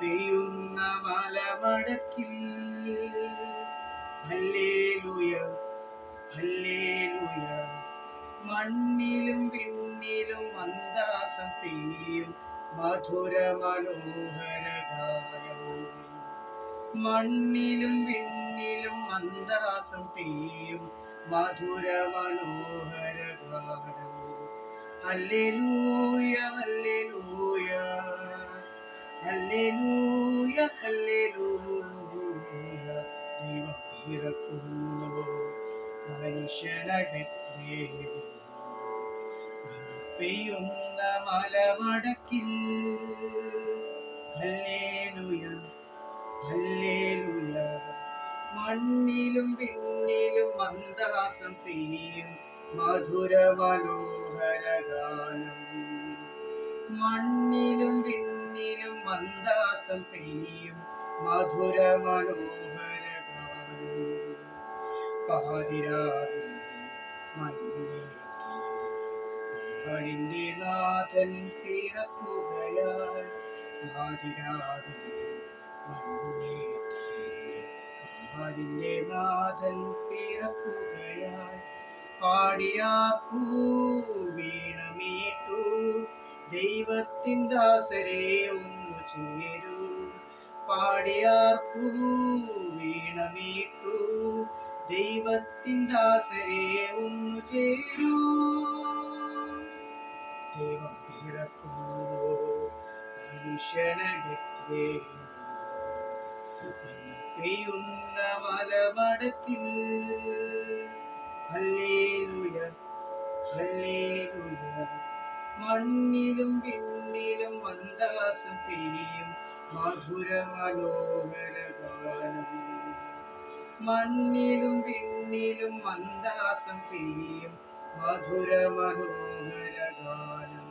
ദൈവം. മലമടക്കിൽ മണ്ണിലും പിന്നിലും മന്ദാസം പെയ്യും മധുര മനോഹര ഗാനം മണ്ണിലും പിന്നിലും മന്ദാസം പെയ്യും മധുര മനോഹര ഗാനം ഹല്ലേലൂയ ഹല്ലേലൂയ. Hallelujah hallelujah. ദൈവം പിറക്കുന്നു. മനുഷ്യനായി പെയ്യുന്ന മലമടക്കിൽ ഹല്ലേലൂയ ഹല്ലേലൂയ. മണ്ണിലും വിണ്ണിലും മന്ദാസം പെയ്യും മധുര മനോഹര മണ്ണിലും വിണ്ണിലും മന്ദാസം പെയ്യും മധുര മനോഹര ഗാനം. പാതിരാവിൽ മഞ്ഞേറ്റിന്റെ നാഥൻ പിറക്കുകയാൽ പാതിരാവിൽ മഞ്ഞേറ്റിന്റെ നാഥൻ പിറക്കുകയായി. പാടിയാക്കൂ വീണമീട്ടു ദൈവത്തിൻ ദാസരെ ഒന്നു ചേരൂ. പാടിയാർക്കൂ വീണമീട്ടു ദൈവത്തിൻ ദാസരെ ഒന്നു ചേരൂ. ദൈവം പിറക്കുന്നു. മനുഷ്യനെ പെയ്യുന്ന മലമടക്കിൽ. മണ്ണിലും വിണ്ണിലും മന്ദാസം പെയ്യും മധുര മനോഹര ഗാനം. മണ്ണിലും വിണ്ണിലും മന്ദാസം പെയ്യും മധുര മനോഹര ഗാനം.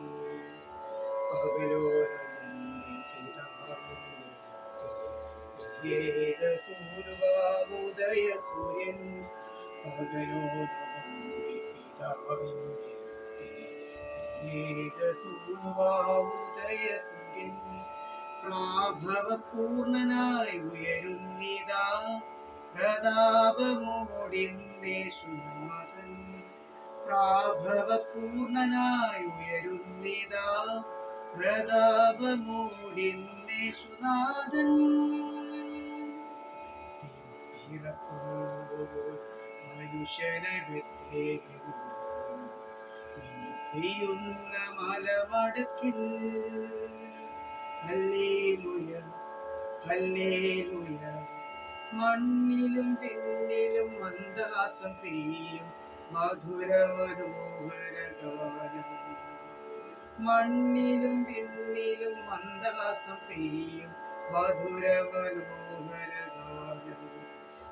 സൂര്യ സൂര്യൻ ഏകസൂനുവാവുദയ സൂര്യൻ പ്രാഭവപൂർണനായി ഉയരുന്നിതാ പ്രതാപമോടിന്നേശുനാഥൻ പ്രാഭവപൂർണനായി ഉയരുന്നിതാ പ്രതാപമോടിന്നേശുനാഥൻ മനുഷ്യനെ പെയ്യുന്ന മലമടക്കിൽ ഹല്ലേലൂയ ഹല്ലേലൂയ മണ്ണിലും പിന്നിലും മന്ദാസം പെയ്യും. മധുര മനോഹര ഗാനം മണ്ണിലും പിന്നിലും മന്ദാസം പെയ്യും മധുര മനോഹര